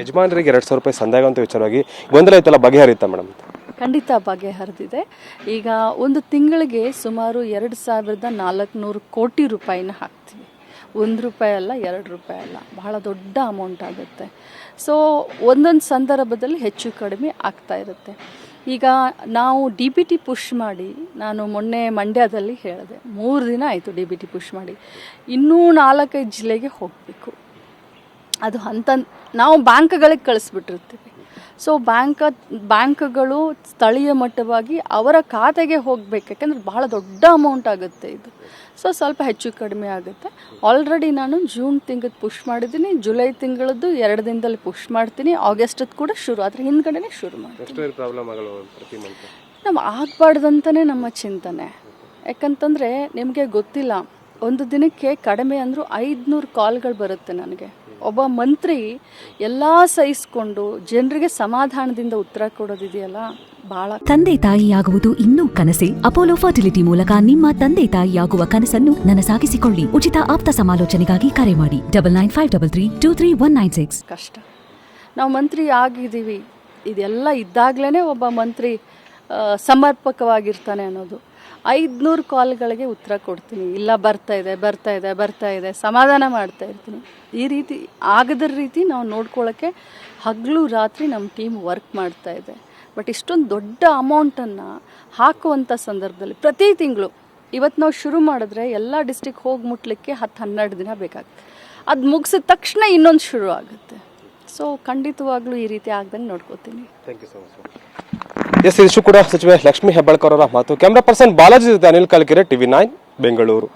ಯಜಮಾನರಿಗೆ ಎರಡು ಸಾವಿರ ರೂಪಾಯಿ ಸಂದಾಯ ಅಂತ ವಿಚಾರವಾಗಿ ಗೊಂದಲ ಇತ್ತಲ್ಲ, ಬಗೆಹರಿಯುತ್ತಾ ಮೇಡಮ್? ಖಂಡಿತ ಬಗೆಹರಿದಿದೆ. ಈಗ ಒಂದು ತಿಂಗಳಿಗೆ ಸುಮಾರು ಎರಡು ಸಾವಿರದ ನಾಲ್ಕುನೂರು ಕೋಟಿ ರೂಪಾಯಿನ ಹಾಕ್ತೀವಿ. ಒಂದು ರೂಪಾಯಿ ಅಲ್ಲ, ಎರಡು ರೂಪಾಯಿ ಅಲ್ಲ. ಬಹಳ ದೊಡ್ಡ ಅಮೌಂಟ್ ಆಗುತ್ತೆ. ಸೊ ಒಂದೊಂದು ಸಂದರ್ಭದಲ್ಲಿ ಹೆಚ್ಚು ಕಡಿಮೆ ಆಗ್ತಾ ಇರುತ್ತೆ. ಈಗ ನಾವು ಡಿ ಬಿ ಟಿ ಪುಷ್ ಮಾಡಿ, ನಾನು ಮೊನ್ನೆ ಮಂಡ್ಯದಲ್ಲಿ ಹೇಳಿದೆ. ಮೂರು ದಿನ ಆಯಿತು ಡಿ ಬಿ ಟಿ ಪುಷ್ ಮಾಡಿ. ಇನ್ನೂ ನಾಲ್ಕೈದು ಜಿಲ್ಲೆಗೆ ಹೋಗಬೇಕು. ಅದು ಹಂತ ನಾವು ಬ್ಯಾಂಕ್ಗಳಿಗೆ ಕಳಿಸ್ಬಿಟ್ಟಿರ್ತೀವಿ. ಸೊ ಬ್ಯಾಂಕ್ ಬ್ಯಾಂಕ್ಗಳು ಸ್ಥಳೀಯ ಮಟ್ಟವಾಗಿ ಅವರ ಖಾತೆಗೆ ಹೋಗ್ಬೇಕು ಯಾಕಂದ್ರೆ ಭಾಳ ದೊಡ್ಡ ಅಮೌಂಟ್ ಆಗುತ್ತೆ ಇದು. ಸೊ ಸ್ವಲ್ಪ ಹೆಚ್ಚು ಕಡಿಮೆ ಆಗುತ್ತೆ. ಆಲ್ರೆಡಿ ನಾನು ಜೂನ್ ತಿಂಗಳದ್ದು ಪುಷ್ ಮಾಡಿದ್ದೀನಿ ಜುಲೈ ತಿಂಗಳದ್ದು ಎರಡು ದಿನದಲ್ಲಿ ಪುಷ್ ಮಾಡ್ತೀನಿ ಆಗಸ್ಟದ್ದು ಕೂಡ ಶುರು ಅದ್ರ ಹಿಂದ್ಗಡೆ ಶುರು ಮಾಡ್ತೀನಿ. ನಮ್ಮ ಆಗಬಾರ್ದಂತಲೇ ನಮ್ಮ ಚಿಂತನೆ. ಯಾಕಂತಂದರೆ ನಿಮಗೆ ಗೊತ್ತಿಲ್ಲ ಒಂದು ದಿನಕ್ಕೆ ಕಡಿಮೆ ಅಂದರೂ ಐದುನೂರು ಕಾಲ್ಗಳು ಬರುತ್ತೆ ನನಗೆ. ಒಬ್ಬ ಮಂತ್ರಿ ಎಲ್ಲ ಸಹಿಸ್ಕೊಂಡು ಜನರಿಗೆ ಸಮಾಧಾನದಿಂದ ಉತ್ತರ ಕೊಡೋದಿದೆಯಲ್ಲ? ಬಹಳ ತಂದೆ ತಾಯಿಯಾಗುವುದು ಇನ್ನೂ ಕನಸೆ. ಅಪೋಲೋ ಫರ್ಟಿಲಿಟಿ ಮೂಲಕ ನಿಮ್ಮ ತಂದೆ ತಾಯಿಯಾಗುವ ಕನಸನ್ನು ನನಸಾಗಿಸಿಕೊಳ್ಳಿ. ಉಚಿತ ಆಪ್ತ ಸಮಾಲೋಚನೆಗಾಗಿ ಕರೆ ಮಾಡಿ. Double nine five double three two three one nine six. ಕಷ್ಟ. ನಾವು ಮಂತ್ರಿ ಆಗಿದ್ದೀವಿ. ಇದೆಲ್ಲ ಇದ್ದಾಗ್ಲೇ ಒಬ್ಬ ಮಂತ್ರಿ ಸಮರ್ಪಕವಾಗಿರ್ತಾನೆ ಅನ್ನೋದು. ಐದುನೂರು ಕಾಲ್ಗಳಿಗೆ ಉತ್ತರ ಕೊಡ್ತೀನಿ. ಇಲ್ಲ, ಬರ್ತಾ ಇದೆ ಬರ್ತಾ ಇದೆ ಬರ್ತಾ ಇದೆ, ಸಮಾಧಾನ ಮಾಡ್ತಾ ಇರ್ತೀನಿ. ಈ ರೀತಿ, ಆಗದ ರೀತಿ ನಾವು ನೋಡ್ಕೊಳ್ಳೋಕ್ಕೆ ಹಗಲು ರಾತ್ರಿ ನಮ್ಮ ಟೀಮ್ ವರ್ಕ್ ಮಾಡ್ತಾ ಇದೆ. ಬಟ್ ಇಷ್ಟೊಂದು ದೊಡ್ಡ ಅಮೌಂಟನ್ನು ಹಾಕುವಂಥ ಸಂದರ್ಭದಲ್ಲಿ ಪ್ರತಿ ತಿಂಗಳು, ಇವತ್ತು ನಾವು ಶುರು ಮಾಡಿದ್ರೆ ಎಲ್ಲ ಡಿಸ್ಟಿಕ್ ಹೋಗಿ ಮುಟ್ಲಿಕ್ಕೆ ಹತ್ತು ಹನ್ನೆರಡು ದಿನ ಬೇಕಾಗುತ್ತೆ. ಅದು ಮುಗಿಸಿದ ತಕ್ಷಣ ಇನ್ನೊಂದು ಶುರು ಆಗುತ್ತೆ ಸೊ ಖಂಡಿತವಾಗ್ಲೂ ಈ ರೀತಿ ಆಗ್ದಂಗೆ ನೋಡ್ಕೋತೀನಿ. ಥ್ಯಾಂಕ್ ಯು ಸೊ ಮಚ್ ಎಸ್ ಇಶು ಕೂಡ ಸಚಿವೆ ಲಕ್ಷ್ಮೀ ಹೆಬ್ಬಾಳ್ಕರ್ ಅವರ ಮಾತು. ಕ್ಯಾಮ್ರಾ ಪರ್ಸನ್ ಬಾಲಾಜಿ ಜೊತೆ ಅನಿಲ್ ಕಲ್ಕೆರೆ, ಟಿವಿ ನೈನ್, ಬೆಂಗಳೂರು.